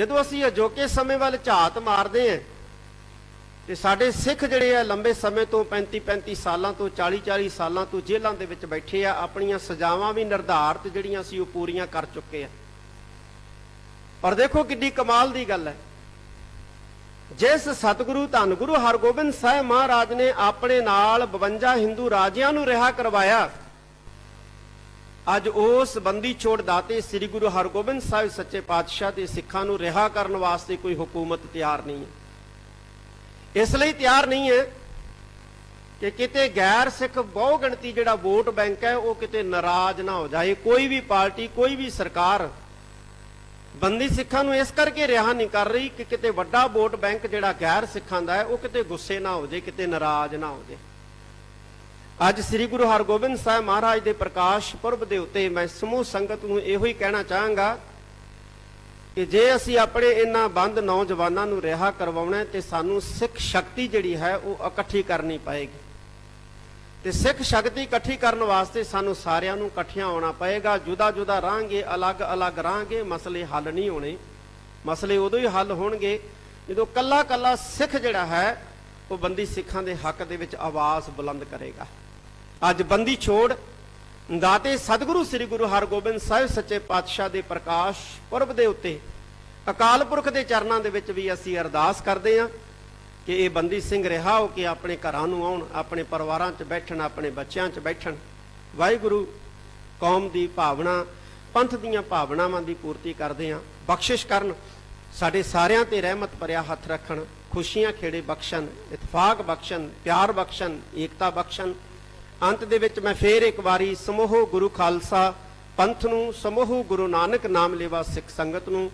ਜਦੋਂ ਅਸੀਂ ਅਜੋਕੇ ਸਮੇਂ ਵੱਲ ਝਾਤ ਮਾਰਦੇ ਹਾਂ, ਤੇ ਸਾਡੇ ਸਿੱਖ ਜਿਹੜੇ ਆ ਲੰਬੇ ਸਮੇਂ ਤੋਂ 35 35 ਸਾਲਾਂ ਤੋਂ 40 40 ਸਾਲਾਂ ਤੋਂ ਜੇਲ੍ਹਾਂ ਦੇ ਵਿੱਚ ਬੈਠੇ ਆ, ਆਪਣੀਆਂ ਸਜ਼ਾਵਾਂ ਵੀ ਨਿਰਧਾਰਤ ਜਿਹੜੀਆਂ ਸੀ ਉਹ ਪੂਰੀਆਂ ਕਰ ਚੁੱਕੇ ਆ। ਪਰ ਦੇਖੋ ਕਿੰਨੀ ਕਮਾਲ ਦੀ ਗੱਲ ਹੈ। ਜਿਸ ਸਤਿਗੁਰੂ ਧੰਨ ਗੁਰੂ ਹਰਗੋਬਿੰਦ ਸਾਹਿਬ ਮਹਾਰਾਜ ਨੇ ਆਪਣੇ ਨਾਲ 52 ਹਿੰਦੂ ਰਾਜਿਆਂ ਨੂੰ ਰਿਹਾ ਕਰਵਾਇਆ ਅੱਜ ਉਸ ਬੰਦੀ ਛੋੜ ਦਾਤੇ ਸ੍ਰੀ ਗੁਰੂ ਹਰਗੋਬਿੰਦ ਸਾਹਿਬ ਸੱਚੇ ਪਾਤਸ਼ਾਹ ਦੇ ਸਿੱਖਾਂ ਨੂੰ ਰਿਹਾ ਕਰਨ ਵਾਸਤੇ ਕੋਈ ਹਕੂਮਤ ਤਿਆਰ ਨਹੀਂ ਹੈ। ਇਸ ਲਈ ਤਿਆਰ ਨਹੀਂ ਹੈ ਕਿ ਕਿਤੇ ਗੈਰ ਸਿੱਖ ਬਹੁ ਗਿਣਤੀ ਜਿਹੜਾ ਵੋਟ ਬੈਂਕ ਹੈ, ਉਹ ਕਿਤੇ ਨਾਰਾਜ਼ ਨਾ ਹੋ ਜਾਏ। ਕੋਈ ਵੀ ਪਾਰਟੀ, ਕੋਈ ਵੀ ਸਰਕਾਰ ਬੰਦੀ ਸਿੱਖਾਂ ਨੂੰ ਇਸ ਕਰਕੇ ਰਿਹਾ ਨਹੀਂ ਕਰ ਰਹੀ ਕਿ ਕਿਤੇ ਵੱਡਾ ਵੋਟ ਬੈਂਕ ਜਿਹੜਾ ਗੈਰ ਸਿੱਖਾਂ ਦਾ ਹੈ, ਉਹ ਕਿਤੇ ਗੁੱਸੇ ਨਾ ਹੋ ਜਾਏ, ਕਿਤੇ ਨਾਰਾਜ਼ ਨਾ ਹੋ ਜਾਏ। ਅੱਜ ਸ੍ਰੀ ਗੁਰੂ ਹਰਗੋਬਿੰਦ ਸਾਹਿਬ ਮਹਾਰਾਜ ਦੇ ਪ੍ਰਕਾਸ਼ ਪੁਰਬ ਦੇ ਉੱਤੇ ਮੈਂ ਸਮੂਹ ਸੰਗਤ ਨੂੰ ਇਹੋ ਹੀ ਕਹਿਣਾ ਚਾਹਾਂਗਾ ਕਿ ਜੇ ਅਸੀਂ ਆਪਣੇ ਇਹਨਾਂ ਬੰਦ ਨੌਜਵਾਨਾਂ ਨੂੰ ਰਿਹਾ ਕਰਵਾਉਣਾ ਹੈ ਤੇ ਸਾਨੂੰ ਸਿੱਖ ਸ਼ਕਤੀ ਜਿਹੜੀ ਹੈ ਉਹ ਇਕੱਠੀ ਕਰਨੀ ਪਏਗੀ। ਤੇ ਸਿੱਖ ਸ਼ਕਤੀ ਇਕੱਠੀ ਕਰਨ ਵਾਸਤੇ ਸਾਨੂੰ ਸਾਰਿਆਂ ਨੂੰ ਇਕੱਠਿਆਂ ਆਉਣਾ ਪਏਗਾ। ਜੁਦਾ ਜੁਦਾ ਰਾਂਗੇ ਅਲੱਗ-ਅਲੱਗ ਰਾਂਗੇ ਮਸਲੇ ਹੱਲ ਨਹੀਂ ਹੋਣੇ। ਮਸਲੇ ਉਦੋਂ ਹੀ ਹੱਲ ਹੋਣਗੇ ਜਦੋਂ ਕੱਲਾ-ਕੱਲਾ ਸਿੱਖ ਜਿਹੜਾ ਹੈ, ਉਹ ਬੰਦੀ ਸਿੱਖਾਂ ਦੇ ਹੱਕ ਦੇ ਵਿੱਚ ਆਵਾਜ਼ ਬੁਲੰਦ ਕਰੇਗਾ। ਅੱਜ ਬੰਦੀ ਛੋੜ, ਦਾਤੇ ਸਤਿਗੁਰੂ ਸ੍ਰੀ ਗੁਰੂ ਹਰਗੋਬਿੰਦ ਸਾਹਿਬ ਸੱਚੇ ਪਾਤਸ਼ਾਹ ਦੇ ਪ੍ਰਕਾਸ਼ ਪੁਰਬ ਦੇ ਉੱਤੇ, ਅਕਾਲ ਪੁਰਖ ਦੇ ਚਰਨਾਂ ਦੇ ਵਿੱਚ ਵੀ ਅਸੀਂ ਅਰਦਾਸ ਕਰਦੇ ਹਾਂ ਕਿ ਇਹ ਬੰਦੀ ਸਿੰਘ ਰਿਹਾ ਹੋ ਕੇ ਆਪਣੇ ਘਰਾਂ ਨੂੰ ਆਉਣ, ਆਪਣੇ ਪਰਿਵਾਰਾਂ 'ਚ ਬੈਠਣ, ਆਪਣੇ ਬੱਚਿਆਂ 'ਚ ਬੈਠਣ। ਵਾਹਿਗੁਰੂ, ਕੌਮ ਦੀ ਭਾਵਨਾ, ਪੰਥ ਦੀਆਂ ਭਾਵਨਾਵਾਂ ਦੀ ਪੂਰਤੀ ਕਰਦੇ ਹਾਂ। ਬਖਸ਼ਿਸ਼ ਕਰਨ, ਸਾਡੇ ਸਾਰਿਆਂ ਤੇ ਰਹਿਮਤ ਭਰਿਆ ਹੱਥ ਰੱਖਣ, ਖੁਸ਼ੀਆਂ ਖੇੜੇ ਬਖਸ਼ਣ, ਇਤਫਾਕ ਬਖਸ਼ਣ, ਪਿਆਰ ਬਖਸ਼ਣ, ਏਕਤਾ ਬਖਸ਼ਣ ਅੰਤ ਦੇ ਵਿੱਚ ਮੈਂ ਫੇਰ ਇੱਕ ਵਾਰੀ ਸਮੂਹ ਗੁਰੂ ਖਾਲਸਾ ਪੰਥ ਨੂੰ ਸਮੂਹ ਗੁਰੂ ਨਾਨਕ ਨਾਮ ਲੈਵਾ ਸਿੱਖ ਸੰਗਤ ਨੂੰ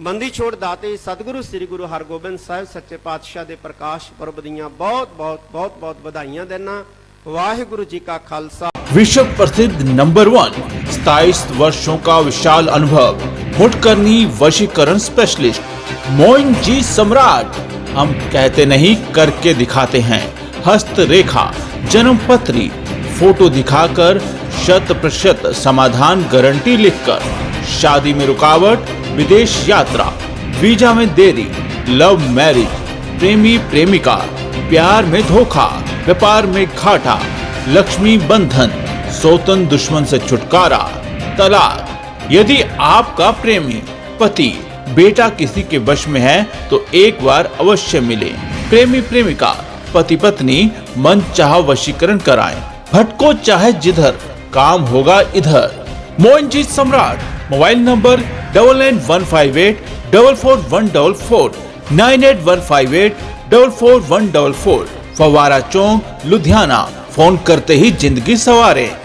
ਮੰਦੀ ਛੋੜ ਦਾਤੇ ਸਤਿਗੁਰੂ ਸ੍ਰੀ ਗੁਰੂ ਹਰਗੋਬਿੰਦ ਸਾਹਿਬ ਸੱਚੇ ਪਾਤਸ਼ਾਹ ਦੇ ਪ੍ਰਕਾਸ਼ ਪੁਰਬ ਦੀਆਂ ਬਹੁਤ ਬਹੁਤ ਬਹੁਤ ਬਹੁਤ ਵਧਾਈਆਂ ਦੇਣਾ ਵਾਹਿਗੁਰੂ ਜੀ ਕਾ ਖਾਲਸਾ विश्व प्रसिद्ध नंबर वन सताइस वर्षों का विशाल अनुभव मुटकरनी वशीकरण स्पेशलिस्ट मोइन जी सम्राट हम कहते नहीं करके दिखाते हैं हस्त रेखा जन्म पत्री फ़ोटो दिखाकर शत प्रतिशत समाधान गारंटी लिखकर। शादी में रुकावट, विदेश यात्रा, वीज़ा में देरी, लव मैरिज, प्रेमी प्रेमिका, प्यार में धोखा, व्यापार में घाटा, लक्ष्मी बंधन, सौतन दुश्मन से छुटकारा, तलाक। यदि आपका प्रेमी पति बेटा किसी के वश में है तो एक बार अवश्य मिले। प्रेमी प्रेमिका, पति पत्नी मन चाह वशीकरण कराएँ। भटको चाहे जिधर, काम होगा इधर। Mohanjit Samrat, mobile number double nine one five eight double four one double four nine eight one five eight double four one double four फवारा चौक, लुधियाना, फ़ोन करते ही ज़िंदगी सवारे।